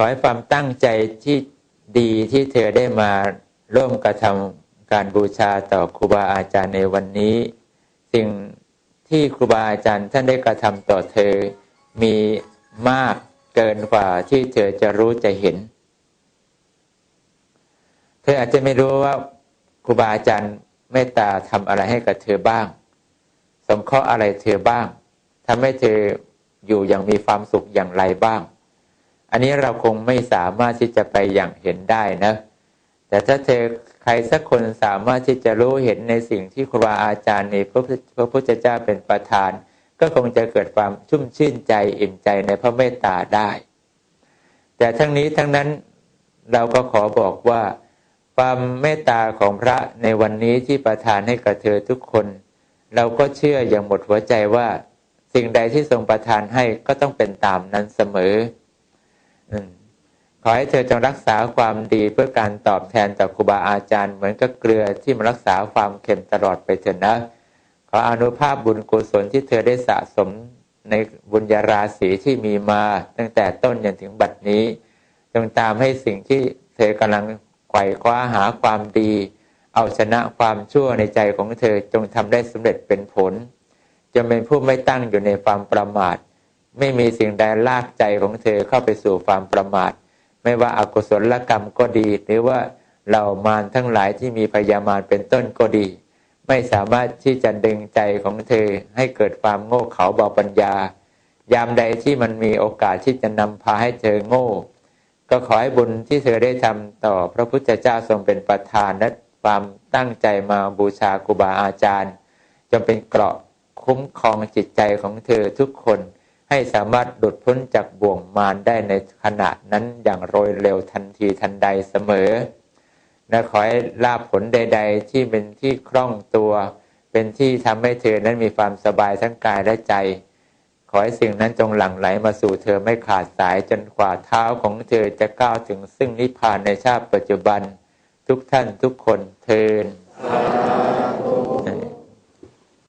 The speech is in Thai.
ขอให้ความตั้งใจที่ดีที่เธอได้มาร่วมกระทำการบูชาต่อครูบาอาจารย์ในวันนี้ สิ่งที่ครูบาอาจารย์ท่านได้กระทำต่อเธอมีมากเกินกว่าที่เธอจะรู้จะเห็น เธออาจจะไม่รู้ว่าครูบาอาจารย์เมตตาทำอะไรให้กับเธอบ้าง สงเคราะห์อะไรเธอบ้างทำให้เธออยู่อย่างมีความสุขอย่างไรบ้าง อันนี้เราคงไม่สามารถที่จะไปอย่างเห็นได้นะ แต่ถ้าเธอใครสักคนสามารถที่จะรู้เห็นในสิ่งที่ครูบาอาจารย์ในพระพุทธเจ้าเป็นประธาน ก็คงจะเกิดความชุ่มชื่นใจอิ่มใจในพระเมตตาได้ แต่ทั้งนี้ทั้งนั้นเราก็ขอบอกว่า ความเมตตาของพระในวันนี้ที่ประทานให้กับเธอทุกคน เราก็เชื่ออย่างหมดหัวใจว่า สิ่งใดที่ทรงประทานให้ก็ต้องเป็นตามนั้นเสมอ ขอให้เธอจงรักษาความดีเพื่อการตอบแทนต่อครูบาอาจารย์ เหมือนกับเกลือที่มารักษาความเค็มตลอดไปเถิดนะ ขออนุภาพบุญกุศลที่เธอได้สะสมในบุญญาราศีที่มีมาตั้งแต่ต้นจนถึงบัดนี้ จงตามให้สิ่งที่เธอกำลังไขว่คว้าหาความดี เอาชนะความชั่วในใจของเธอจงทำได้สำเร็จเป็นผลจะเป็นผู้ไม่ตั้งอยู่ในความประมาท ไม่มีสิ่งใดลากใจของเธอเข้าไปสู่ความประมาท ไม่ว่าอากุศลกรรมก็ดี หรือว่าเหล่ามารทั้งหลายที่มีพยามารเป็นต้นก็ดี ไม่สามารถที่จะดึงใจของเธอให้เกิดความโง่เขลาเบาปัญญา ยามใดที่มันมีโอกาสที่จะนำพาให้เธอโง่ ก็ขอให้บุญที่เธอได้ทำต่อพระพุทธเจ้าทรงเป็นประธานและความตั้งใจมาบูชาครูบาอาจารย์จงเป็นเกราะคุ้มครองจิตใจของเธอทุกคน ให้สามารถหลุดพ้นจากบ่วงมารได้ในขณะนั้นอย่างโรยเร็วทันทีทันใดเสมอนะขอให้ลาบผลใด ๆ ที่เป็นที่คล่องตัว เป็นที่ทำให้เธอนั้นมีความสบายทั้งกายและใจ ขอให้สิ่งนั้นจงหลั่งไหลมาสู่เธอไม่ขาดสายจนกว่าเท้าของเธอจะก้าวถึงซึ่งนิพพานในชาติปัจจุบัน ทุกท่านทุกคนเทิน